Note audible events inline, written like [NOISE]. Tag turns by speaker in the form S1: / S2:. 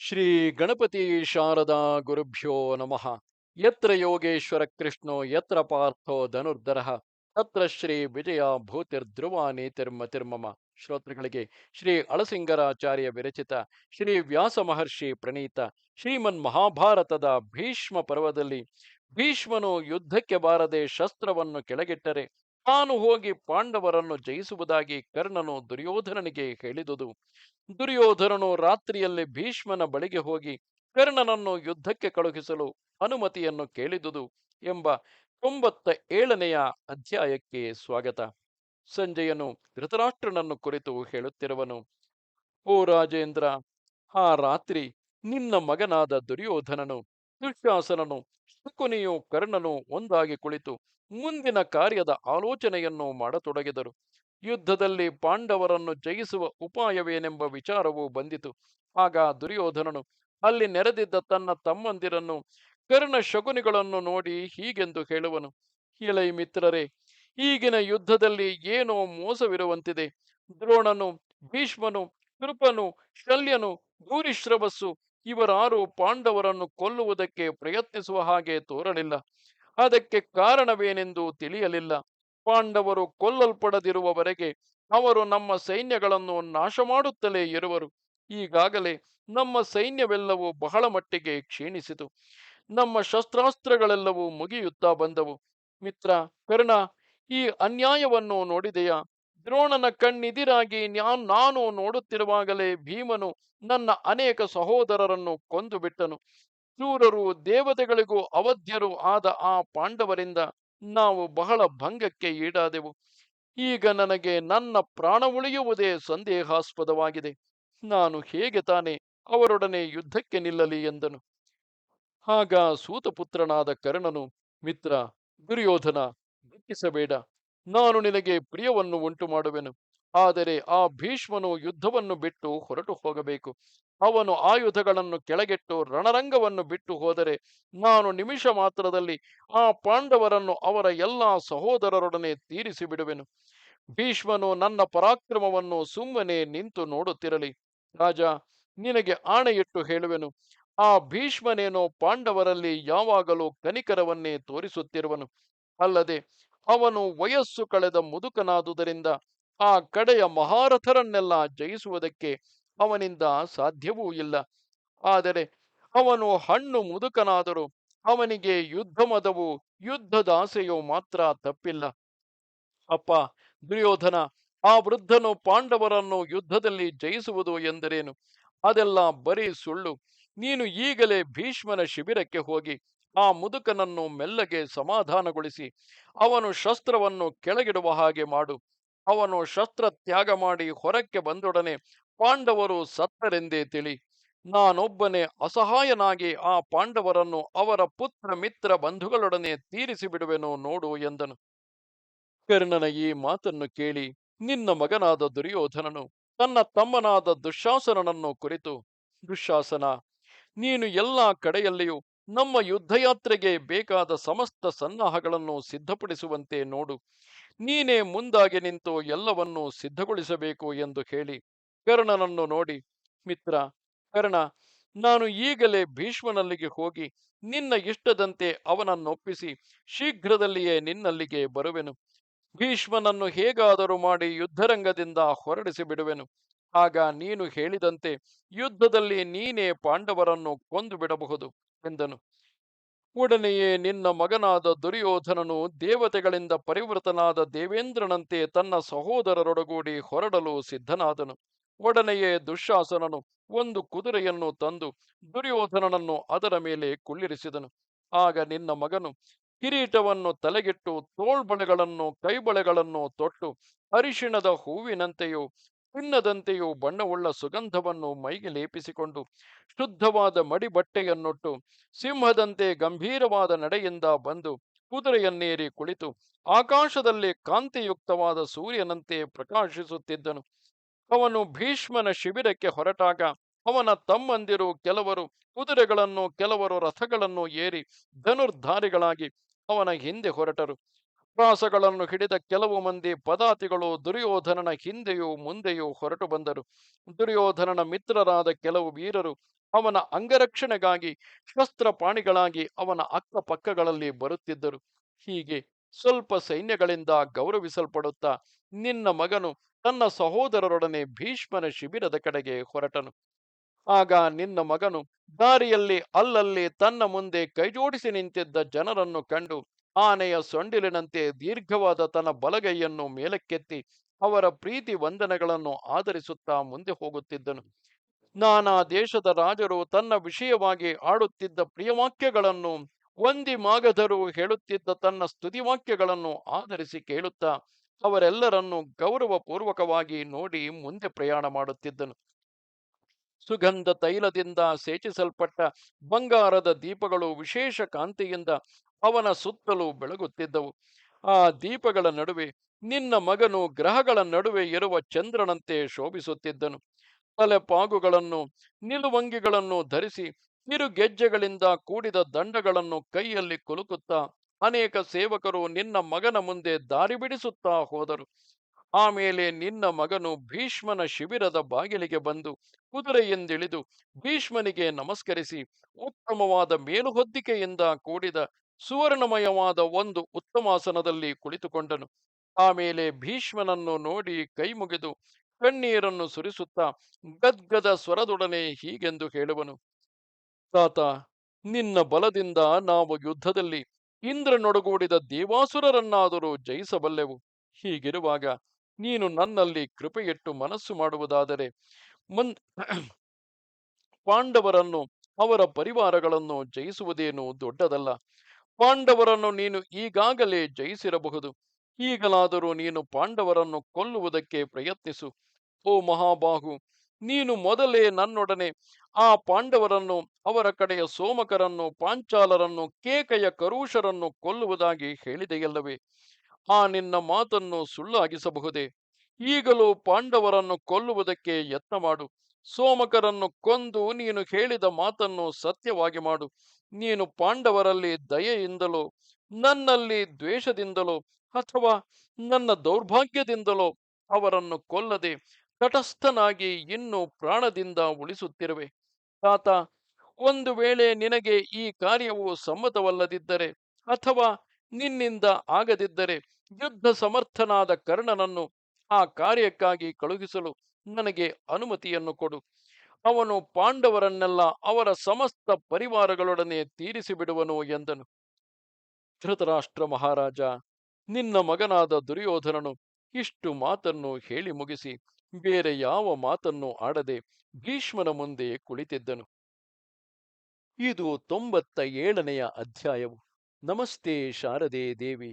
S1: ಶ್ರೀ ಗಣಪತಿ ಶಾರದಾ ಗುರುಭ್ಯೋ ನಮಃ. ಯತ್ರ ಯೋಗೇಶ್ವರ ಕೃಷ್ಣೋ, ಯತ್ರ ಪಾರ್ಥೋ ಧನುರ್ಧರಃ, ತತ್ರ ಶ್ರೀ ವಿಜಯ ಭೂತಿರ್ಧ್ರುವ ನೀತಿರ್ಮತಿರ್ಮಮ ಶ್ರೋತೃಗಳಿಗೆ ಶ್ರೀ ಅಳಸಿಂಗರಾಚಾರ್ಯ ವಿರಚಿತ ಶ್ರೀ ವ್ಯಾಸ ಮಹರ್ಷಿ ಪ್ರಣೀತ ಶ್ರೀಮನ್ ಮಹಾಭಾರತದ ಭೀಷ್ಮ ಪರ್ವದಲ್ಲಿ ಭೀಷ್ಮನು ಯುದ್ಧಕ್ಕೆ ಬಾರದೆ ಶಸ್ತ್ರವನ್ನು ಕೆಳಗಿಟ್ಟರೆ ತಾನು ಹೋಗಿ ಪಾಂಡವರನ್ನು ಜಯಿಸುವುದಾಗಿ ಕರ್ಣನು ದುರ್ಯೋಧನನಿಗೆ ಹೇಳಿದುದು. ದುರ್ಯೋಧನನು ರಾತ್ರಿಯಲ್ಲಿ ಭೀಷ್ಮನ ಬಳಿಗೆ ಹೋಗಿ ಕರ್ಣನನ್ನು ಯುದ್ಧಕ್ಕೆ ಕಳುಹಿಸಲು ಅನುಮತಿಯನ್ನು ಕೇಳಿದುದು ಎಂಬ ತೊಂಬತ್ತ ಏಳನೆಯ ಅಧ್ಯಾಯಕ್ಕೆ ಸ್ವಾಗತ. ಸಂಜಯನು ಧೃತರಾಷ್ಟ್ರನನ್ನು ಕುರಿತು ಹೇಳುತ್ತಿರುವನು, ಓ ರಾಜೇಂದ್ರ, ಆ ರಾತ್ರಿ ನಿನ್ನ ಮಗನಾದ ದುರ್ಯೋಧನನು ದುಶ್ಯಾಸನನು ಶಕುನಿಯು ಕರ್ಣನು ಒಂದಾಗಿ ಕುಳಿತು ಮುಂದಿನ ಕಾರ್ಯದ ಆಲೋಚನೆಯನ್ನು ಮಾಡತೊಡಗಿದರು. ಯುದ್ಧದಲ್ಲಿ ಪಾಂಡವರನ್ನು ಜಯಿಸುವ ಉಪಾಯವೇನೆಂಬ ವಿಚಾರವು ಬಂದಿತು. ಆಗ ದುರ್ಯೋಧನನು ಅಲ್ಲಿ ನೆರೆದಿದ್ದ ತನ್ನ ತಮ್ಮಂದಿರನ್ನು, ಕರ್ಣ ಶಕುನಿಗಳನ್ನು ನೋಡಿ ಹೀಗೆಂದು ಹೇಳುವನು. ಇಳೈ ಮಿತ್ರರೇ, ಈಗಿನ ಯುದ್ಧದಲ್ಲಿ ಏನೋ ಮೋಸವಿರುವಂತಿದೆ. ದ್ರೋಣನು, ಭೀಷ್ಮನು, ಕೃಪನು, ಶಲ್ಯನು, ಭೂರಿಶ್ರವಸ್ಸು ಇವರಾರು ಪಾಂಡವರನ್ನು ಕೊಲ್ಲುವುದಕ್ಕೆ ಪ್ರಯತ್ನಿಸುವ ಹಾಗೆ ತೋರಲಿಲ್ಲ. ಅದಕ್ಕೆ ಕಾರಣವೇನೆಂದು ತಿಳಿಯಲಿಲ್ಲ. ಪಾಂಡವರು ಕೊಲ್ಲಲ್ಪಡದಿರುವವರೆಗೆ ಅವರು ನಮ್ಮ ಸೈನ್ಯಗಳನ್ನು ನಾಶ ಮಾಡುತ್ತಲೇ ಇರುವರು. ಈಗಾಗಲೇ ನಮ್ಮ ಸೈನ್ಯವೆಲ್ಲವೂ ಬಹಳ ಮಟ್ಟಿಗೆ ಕ್ಷೀಣಿಸಿತು. ನಮ್ಮ ಶಸ್ತ್ರಾಸ್ತ್ರಗಳೆಲ್ಲವೂ ಮುಗಿಯುತ್ತಾ ಬಂದವು. ಮಿತ್ರ ಕರ್ಣ, ಈ ಅನ್ಯಾಯವನ್ನು ನೋಡಿದೆಯಾ? ದ್ರೋಣನ ಕಣ್ಣಿದಿರಾಗಿ ನ್ಯಾನ್ ನಾನು ನೋಡುತ್ತಿರುವಾಗಲೇ ಭೀಮನು ನನ್ನ ಅನೇಕ ಸಹೋದರರನ್ನು ಕೊಂದು ಬಿಟ್ಟನು ಶೂರರು ದೇವತೆಗಳಿಗೂ ಅವಧ್ಯರು ಆದ ಆ ಪಾಂಡವರಿಂದ ನಾವು ಬಹಳ ಭಂಗಕ್ಕೆ ಈಡಾದೆವು. ಈಗ ನನಗೆ ನನ್ನ ಪ್ರಾಣ ಉಳಿಯುವುದೇ ಸಂದೇಹಾಸ್ಪದವಾಗಿದೆ. ನಾನು ಹೇಗೆ ತಾನೆ ಅವರೊಡನೆ ಯುದ್ಧಕ್ಕೆ ನಿಲ್ಲಲಿ ಎಂದನು. ಆಗ ಸೂತಪುತ್ರನಾದ ಕರ್ಣನು, ಮಿತ್ರ, ದುರ್ಯೋಧನ, ದುಃಖಿಸಬೇಡ. ನಾನು ನಿನಗೆ ಪ್ರಿಯವನ್ನು ಉಂಟು ಮಾಡುವೆನು ಆದರೆ ಆ ಭೀಷ್ಮನು ಯುದ್ಧವನ್ನು ಬಿಟ್ಟು ಹೊರಟು ಹೋಗಬೇಕು. ಅವನು ಆಯುಧಗಳನ್ನು ಕೆಳಗೆಟ್ಟು ರಣರಂಗವನ್ನು ಬಿಟ್ಟು ಹೋದರೆ ನಾನು ನಿಮಿಷ ಮಾತ್ರದಲ್ಲಿ ಆ ಪಾಂಡವರನ್ನು ಅವರ ಎಲ್ಲಾ ಸಹೋದರರೊಡನೆ ತೀರಿಸಿ ಬಿಡುವೆನು ಭೀಷ್ಮನು ನನ್ನ ಪರಾಕ್ರಮವನ್ನು ಸುಮ್ಮನೆ ನಿಂತು ನೋಡುತ್ತಿರಲಿ. ರಾಜ, ನಿನಗೆ ಆಣೆಯಿಟ್ಟು ಹೇಳುವೆನು. ಆ ಭೀಷ್ಮನೇನೋ ಪಾಂಡವರಲ್ಲಿ ಯಾವಾಗಲೂ ಕನಿಕರವನ್ನೇ ತೋರಿಸುತ್ತಿರುವನು. ಅಲ್ಲದೆ ಅವನು ವಯಸ್ಸು ಕಳೆದ ಮುದುಕನಾದುದರಿಂದ ಆ ಕಡೆಯ ಮಹಾರಥರನ್ನೆಲ್ಲ ಜಯಿಸುವುದಕ್ಕೆ ಅವನಿಂದ ಸಾಧ್ಯವೂ ಇಲ್ಲ. ಆದರೆ ಅವನು ಹಣ್ಣು ಮುದುಕನಾದರೂ ಅವನಿಗೆ ಯುದ್ಧ ಮದವು ಯುದ್ಧದಾಸೆಯೋ ಮಾತ್ರ ತಪ್ಪಿಲ್ಲ. ಅಪ್ಪ, ದುರ್ಯೋಧನ, ಆ ವೃದ್ಧನು ಪಾಂಡವರನ್ನು ಯುದ್ಧದಲ್ಲಿ ಜಯಿಸುವುದು ಎಂದರೇನು? ಅದೆಲ್ಲ ಬರೀ ಸುಳ್ಳು. ನೀನು ಈಗಲೇ ಭೀಷ್ಮನ ಶಿಬಿರಕ್ಕೆ ಹೋಗಿ ಆ ಮುದುಕನನ್ನು ಮೆಲ್ಲಗೆ ಸಮಾಧಾನಗೊಳಿಸಿ, ಅವನು ಶಸ್ತ್ರವನ್ನು ಕೆಳಗಿಡುವ ಹಾಗೆ ಮಾಡು. ಅವನು ಶಸ್ತ್ರ ತ್ಯಾಗ ಮಾಡಿ ಹೊರಕ್ಕೆ ಬಂದೊಡನೆ ಪಾಂಡವರು ಸತ್ತರೆಂದೇ ತಿಳಿ. ನಾನೊಬ್ಬನೇ ಅಸಹಾಯನಾಗಿ ಆ ಪಾಂಡವರನ್ನು ಅವರ ಪುತ್ರ ಮಿತ್ರ ಬಂಧುಗಳೊಡನೆ ತೀರಿಸಿ ಬಿಡುವೆನು ನೋಡು ಎಂದನು. ಕರ್ಣನ ಈ ಮಾತನ್ನು ಕೇಳಿ ನಿನ್ನ ಮಗನಾದ ದುರ್ಯೋಧನನು ತನ್ನ ತಮ್ಮನಾದ ದುಶಾಸನನನ್ನು ಕುರಿತು ದುಶಾಸನ ನೀನು ಎಲ್ಲಾ ಕಡೆಯಲ್ಲಿಯೂ ನಮ್ಮ ಯುದ್ಧಯಾತ್ರೆಗೆ ಬೇಕಾದ ಸಮಸ್ತ ಸನ್ನಾಹಗಳನ್ನು ಸಿದ್ಧಪಡಿಸುವಂತೆ ನೋಡು. ನೀನೇ ಮುಂದಾಗಿ ನಿಂತು ಎಲ್ಲವನ್ನೂ ಸಿದ್ಧಗೊಳಿಸಬೇಕು ಎಂದು ಹೇಳಿ. ಕರ್ಣನನ್ನು ನೋಡಿ, ಮಿತ್ರ, ಕರ್ಣ, ನಾನು ಈಗಲೇ ಭೀಷ್ಮನಲ್ಲಿಗೆ ಹೋಗಿ ನಿನ್ನ ಇಷ್ಟದಂತೆ ಅವನನ್ನೊಪ್ಪಿಸಿ ಶೀಘ್ರದಲ್ಲಿಯೇ ನಿನ್ನಲ್ಲಿಗೆ ಬರುವೆನು. ಭೀಷ್ಮನನ್ನು ಹೇಗಾದರೂ ಮಾಡಿ ಯುದ್ಧರಂಗದಿಂದ ಹೊರಡಿಸಿ ಬಿಡುವೆನು ಆಗ ನೀನು ಹೇಳಿದಂತೆ ಯುದ್ಧದಲ್ಲಿ ನೀನೇ ಪಾಂಡವರನ್ನು ಕೊಂದು ಬಿಡಬಹುದು ಎಂದನು. ಉಡನೆಯೇ ನಿನ್ನ ಮಗನಾದ ದುರ್ಯೋಧನನು ದೇವತೆಗಳಿಂದ ಪರಿವೃತನಾದ ದೇವೇಂದ್ರನಂತೆ ತನ್ನ ಸಹೋದರರೊಡಗೂಡಿ ಹೊರಡಲು ಸಿದ್ಧನಾದನು. ಒಡನೆಯೇ ದುಶ್ಯಾಸನನು ಒಂದು ಕುದುರೆಯನ್ನು ತಂದು ದುರ್ಯೋಧನನನ್ನು ಅದರ ಮೇಲೆ ಕುಳ್ಳಿರಿಸಿದನು. ಆಗ ನಿನ್ನ ಮಗನು ಕಿರೀಟವನ್ನು ತಲೆಗಿಟ್ಟು ತೋಳ್ಬಳೆಗಳನ್ನು, ಕೈಬಳೆಗಳನ್ನು ತೊಟ್ಟು ಅರಿಶಿಣದ ಹೂವಿನಂತೆಯೂ ಚಿನ್ನದಂತೆಯೂ ಬಣ್ಣವುಳ್ಳ ಸುಗಂಧವನ್ನು ಮೈಗೆ ಲೇಪಿಸಿಕೊಂಡು ಶುದ್ಧವಾದ ಮಡಿ ಬಟ್ಟೆಯನ್ನುಟ್ಟು ಸಿಂಹದಂತೆ ಗಂಭೀರವಾದ ನಡೆಯಿಂದ ಬಂದು ಕುದುರೆಯನ್ನೇರಿ ಕುಳಿತು ಆಕಾಶದಲ್ಲಿ ಕಾಂತಿಯುಕ್ತವಾದ ಸೂರ್ಯನಂತೆ ಪ್ರಕಾಶಿಸುತ್ತಿದ್ದನು. ಅವನು ಭೀಷ್ಮನ ಶಿಬಿರಕ್ಕೆ ಹೊರಟಾಗ ಅವನ ತಮ್ಮಂದಿರು ಕೆಲವರು ಕುದುರೆಗಳನ್ನು, ಕೆಲವರು ರಥಗಳನ್ನು ಏರಿ ಧನುರ್ಧಾರಿಗಳಾಗಿ ಅವನ ಹಿಂದೆ ಹೊರಟರು. ಪ್ರಾಸಗಳನ್ನು ಹಿಡಿದ ಕೆಲವು ಮಂದಿ ಪದಾತಿಗಳು ದುರ್ಯೋಧನನ ಹಿಂದೆಯೂ ಮುಂದೆಯೂ ಹೊರಟು ಬಂದರು. ದುರ್ಯೋಧನನ ಮಿತ್ರರಾದ ಕೆಲವು ವೀರರು ಅವನ ಅಂಗರಕ್ಷಣೆಗಾಗಿ ಶಸ್ತ್ರಪಾಣಿಗಳಾಗಿ ಅವನ ಅಕ್ಕಪಕ್ಕಗಳಲ್ಲಿ ಬರುತ್ತಿದ್ದರು. ಹೀಗೆ ಸ್ವಲ್ಪ ಸೈನ್ಯಗಳಿಂದ ಗೌರವಿಸಲ್ಪಡುತ್ತಾ ನಿನ್ನ ಮಗನು ತನ್ನ ಸಹೋದರರೊಡನೆ ಭೀಷ್ಮನ ಶಿಬಿರದ ಕಡೆಗೆ ಹೊರಟನು. ಆಗ ನಿನ್ನ ಮಗನು ದಾರಿಯಲ್ಲಿ ಅಲ್ಲಲ್ಲಿ ತನ್ನ ಮುಂದೆ ಕೈಜೋಡಿಸಿ ನಿಂತಿದ್ದ ಜನರನ್ನು ಕಂಡು ಆನೆಯ ಸೊಂಡಿಲಿನಂತೆ ದೀರ್ಘವಾದ ತನ್ನ ಬಲಗೈಯನ್ನು ಮೇಲಕ್ಕೆತ್ತಿ ಅವರ ಪ್ರೀತಿ ವಂದನೆಗಳನ್ನು ಆಧರಿಸುತ್ತಾ ಮುಂದೆ ಹೋಗುತ್ತಿದ್ದನು. ನಾನಾ ದೇಶದ ರಾಜರು ತನ್ನ ವಿಷಯವಾಗಿ ಆಡುತ್ತಿದ್ದ ಪ್ರಿಯವಾಕ್ಯಗಳನ್ನು ಒಂದಿ ಮಾಗಧರು ಹೇಳುತ್ತಿದ್ದ ತನ್ನ ಸ್ತುತಿವಾಕ್ಯಗಳನ್ನು ಆಧರಿಸಿ ಕೇಳುತ್ತಾ ಅವರೆಲ್ಲರನ್ನು ಗೌರವಪೂರ್ವಕವಾಗಿ ನೋಡಿ ಮುಂದೆ ಪ್ರಯಾಣ ಮಾಡುತ್ತಿದ್ದನು. ಸುಗಂಧ ತೈಲದಿಂದ ಸೇಚಿಸಲ್ಪಟ್ಟ ಬಂಗಾರದ ದೀಪಗಳು ವಿಶೇಷ ಕಾಂತಿಯಿಂದ ಅವನ ಸುತ್ತಲೂ ಬೆಳಗುತ್ತಿದ್ದವು. ಆ ದೀಪಗಳ ನಡುವೆ ನಿನ್ನ ಮಗನು ಗ್ರಹಗಳ ನಡುವೆ ಇರುವ ಚಂದ್ರನಂತೆ ಶೋಭಿಸುತ್ತಿದ್ದನು. ತಲೆಪಾಗುಗಳನ್ನು ನಿಲುವಂಗಿಗಳನ್ನು ಧರಿಸಿ ಕಿರುಗೆಜ್ಜೆಗಳಿಂದ ಕೂಡಿದ ದಂಡಗಳನ್ನು ಕೈಯಲ್ಲಿ ಕುಲುಕುತ್ತಾ ಅನೇಕ ಸೇವಕರು ನಿನ್ನ ಮಗನ ಮುಂದೆ ದಾರಿ ಬಿಡಿಸುತ್ತಾ ಹೋದರು. ಆಮೇಲೆ ನಿನ್ನ ಮಗನು ಭೀಷ್ಮನ ಶಿಬಿರದ ಬಾಗಿಲಿಗೆ ಬಂದು ಕುದುರೆಯಿಂದಿಳಿದು ಭೀಷ್ಮನಿಗೆ ನಮಸ್ಕರಿಸಿ ಉತ್ತಮವಾದ ಮೇಲುಹೊದ್ದಿಕೆಯಿಂದ ಕೂಡಿದ ಸುವರ್ಣಮಯವಾದ ಒಂದು ಉತ್ತಮಾಸನದಲ್ಲಿ ಕುಳಿತುಕೊಂಡನು. ಆಮೇಲೆ ಭೀಷ್ಮನನ್ನು ನೋಡಿ ಕೈ ಮುಗಿದು ಕಣ್ಣೀರನ್ನು ಸುರಿಸುತ್ತಾ ಗದ್ಗದ ಸ್ವರದೊಡನೆ ಹೀಗೆಂದು ಹೇಳುವನು. ತಾತ, ನಿನ್ನ ಬಲದಿಂದ ನಾವು ಯುದ್ಧದಲ್ಲಿ ಇಂದ್ರನೊಡಗೂಡಿದ ದೇವಾಸುರರನ್ನಾದರೂ ಜಯಿಸಬಲ್ಲೆವು. ಹೀಗಿರುವಾಗ ನೀನು ನನ್ನಲ್ಲಿ ಕೃಪೆಯಿಟ್ಟು ಮನಸ್ಸು ಮಾಡುವುದಾದರೆ ಮುನ್ [CLEARS THROAT] ಪಾಂಡವರನ್ನು ಅವರ ಪರಿವಾರಗಳನ್ನು ಜಯಿಸುವುದೇನು ದೊಡ್ಡದಲ್ಲ. ಪಾಂಡವರನ್ನು ನೀನು ಈಗಾಗಲೇ ಜಯಿಸಿರಬಹುದು. ಈಗಲಾದರೂ ನೀನು ಪಾಂಡವರನ್ನು ಕೊಲ್ಲುವುದಕ್ಕೆ ಪ್ರಯತ್ನಿಸು. ಓ ಮಹಾಬಾಹು, ನೀನು ಮೊದಲೇ ನನ್ನೊಡನೆ ಆ ಪಾಂಡವರನ್ನು, ಅವರ ಕಡೆಯ ಸೋಮಕರನ್ನು, ಪಾಂಚಾಲರನ್ನು, ಕೇಕೆಯ ಕರುಷರನ್ನು ಕೊಲ್ಲುವುದಾಗಿ ಹೇಳಿದೆಯಲ್ಲವೇ? ಆ ನಿನ್ನ ಮಾತನ್ನು ಸುಳ್ಳಾಗಿಸಬಹುದೇ? ಈಗಲೂ ಪಾಂಡವರನ್ನು ಕೊಲ್ಲುವುದಕ್ಕೆ ಯತ್ನ ಮಾಡು. ಸೋಮಕರನ್ನು ಕೊಂದು ನೀನು ಹೇಳಿದ ಮಾತನ್ನು ಸತ್ಯವಾಗಿ ಮಾಡು. ನೀನು ಪಾಂಡವರಲ್ಲಿ ದಯೆಯಿಂದಲೋ, ನನ್ನಲ್ಲಿ ದ್ವೇಷದಿಂದಲೋ ಅಥವಾ ನನ್ನ ದೌರ್ಭಾಗ್ಯದಿಂದಲೋ ಅವರನ್ನು ಕೊಲ್ಲದೆ ತಟಸ್ಥನಾಗಿ ಇನ್ನು ಪ್ರಾಣದಿಂದ ಉಳಿಸುತ್ತಿರುವೆ. ತಾತ, ಒಂದು ವೇಳೆ ನಿನಗೆ ಈ ಕಾರ್ಯವು ಸಮ್ಮತವಲ್ಲದಿದ್ದರೆ ಅಥವಾ ನಿನ್ನಿಂದ ಆಗದಿದ್ದರೆ ಯುದ್ಧ ಸಮರ್ಥನಾದ ಕರ್ಣನನ್ನು ಆ ಕಾರ್ಯಕ್ಕಾಗಿ ಕಳುಹಿಸಲು ನನಗೆ ಅನುಮತಿಯನ್ನು ಕೊಡು. ಅವನು ಪಾಂಡವರನ್ನೆಲ್ಲ ಅವರ ಸಮಸ್ತ ಪರಿವಾರಗಳೊಡನೆ ತೀರಿಸಿ ಬಿಡುವನು ಎಂದನು. ಧೃತರಾಷ್ಟ್ರ ಮಹಾರಾಜ, ನಿನ್ನ ಮಗನಾದ ದುರ್ಯೋಧನನು ಇಷ್ಟು ಮಾತನ್ನು ಹೇಳಿ ಮುಗಿಸಿ ಬೇರೆ ಯಾವ ಮಾತನ್ನು ಆಡದೆ ಭೀಷ್ಮನ ಮುಂದೆ ಕುಳಿತಿದ್ದನು. ಇದು ತೊಂಬತ್ತ ಏಳನೆಯ ಅಧ್ಯಾಯವು. ನಮಸ್ತೆ ಶಾರದೆ ದೇವಿ.